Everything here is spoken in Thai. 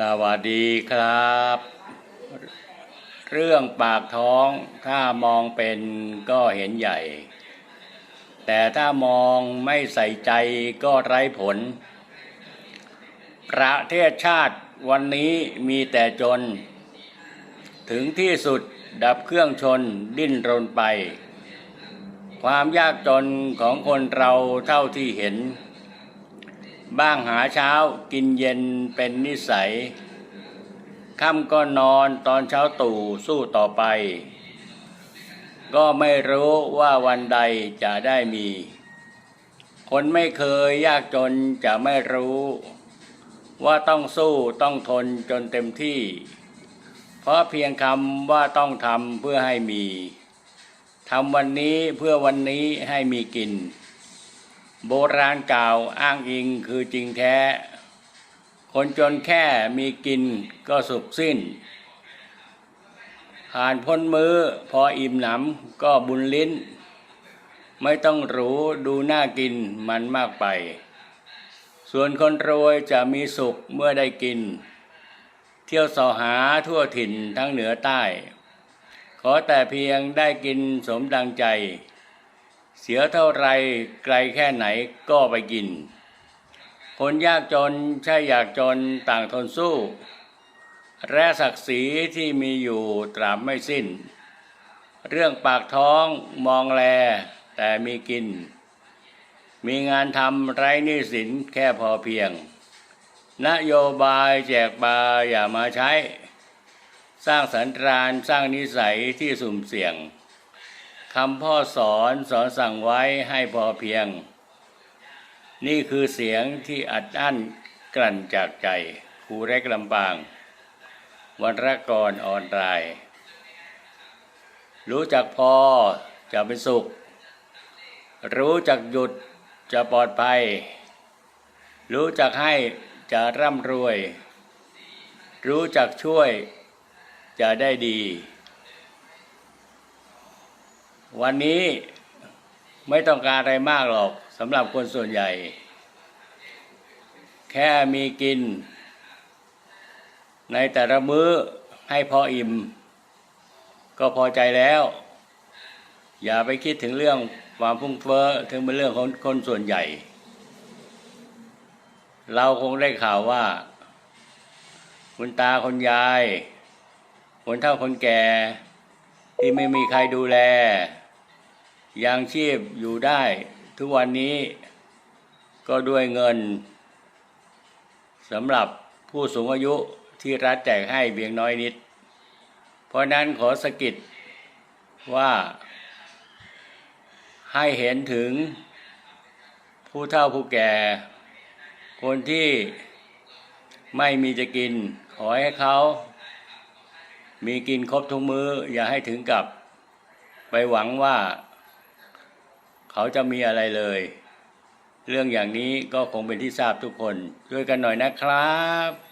สวัสดีครับ เรื่องปากท้องถ้ามองเป็นก็เห็นใหญ่ แต่ถ้ามองไม่ใส่ใจก็ไร้ผล ประเทศชาติวันนี้มีแต่จน ถึงที่สุดดับเครื่องชนดิ้นรนไป ความยากจนของคนเราเท่าที่เห็น บ้างหาเช้ากินเย็นเป็นนิสัยค่ำก็นอนตอนเช้าตู่สู้ต่อไป ก็ไม่รู้ว่าวันใดจะได้มี คนไม่เคยยากจนจะไม่รู้ ว่าต้องสู้ต้องทนจนเต็มที่ เพราะเพียงคำว่าต้องทำเพื่อให้มีทำวันนี้เพื่อวันนี้ให้มีกิน โบราณกล่าวอ้างอิงคือจริงแท้ คนจนแค่มีกินก็สุขสิ้น ผ่านพ้นมือพออิ่มหนำก็บุญลิ้น ไม่ต้องหรูดูน่ากินมันมากไป ส่วนคนรวยจะมีสุขเมื่อได้กิน เที่ยวสอหาทั่วถิ่นทั้งเหนือใต้ ขอแต่เพียงได้กินสมดังใจ เสียเท่าไรไกลแค่ไหนก็ไปกิน คนยากจนใช่อยากจนต่างทนสู้ แร่ศักดิ์ศรีที่มีอยู่ตราบไม่สิ้น เรื่องปากท้องมองแลแต่มีกิน มีงานทำไร้หนี้สินแค่พอเพียง นโยบายแจกบาอย่ามาใช้ สร้างสันตรานสร้างนิสัยที่สุ่มเสี่ยง คำพ่อสอนสอนสั่งไว้ให้พอเพียง นี่คือเสียงที่อัดอั้นกลั่นจากใจครูเล็กลำปาง วันรกรออนไลน์รู้จักพอจะเป็นสุข รู้จักหยุดจะปลอดภัย รู้จักให้จะร่ำรวย รู้จักช่วยจะได้ดี วันนี้ไม่ต้องการอะไรมากหรอกสำหรับคนส่วนใหญ่ แค่มีกิน ในแต่ละมื้อให้พออิ่ม ก็พอใจแล้ว อย่าไปคิดถึงเรื่องความฟุ้งเฟ้อถึงเป็นเรื่องของคนส่วนใหญ่ เราคงได้ข่าวว่า คุณตาคนยาย คนเฒ่าคนแก่ ที่ไม่มีใครดูแล ยังชีพอยู่ได้ ทุกวันนี้ก็ด้วยเงินสำหรับผู้สูงอายุที่รัฐแจกให้เพียงน้อยนิด เพราะนั้นขอสกิดว่าให้เห็นถึงผู้เฒ่าผู้แก่ คนที่ไม่มีจะกิน ขอให้เขา มีกินครบทุกมื้อ อย่าให้ถึงกับ ไปหวังว่า เขาจะมีอะไรเลย เรื่องอย่างนี้ก็คงเป็นที่ทราบทุกคนช่วยกันหน่อยนะครับ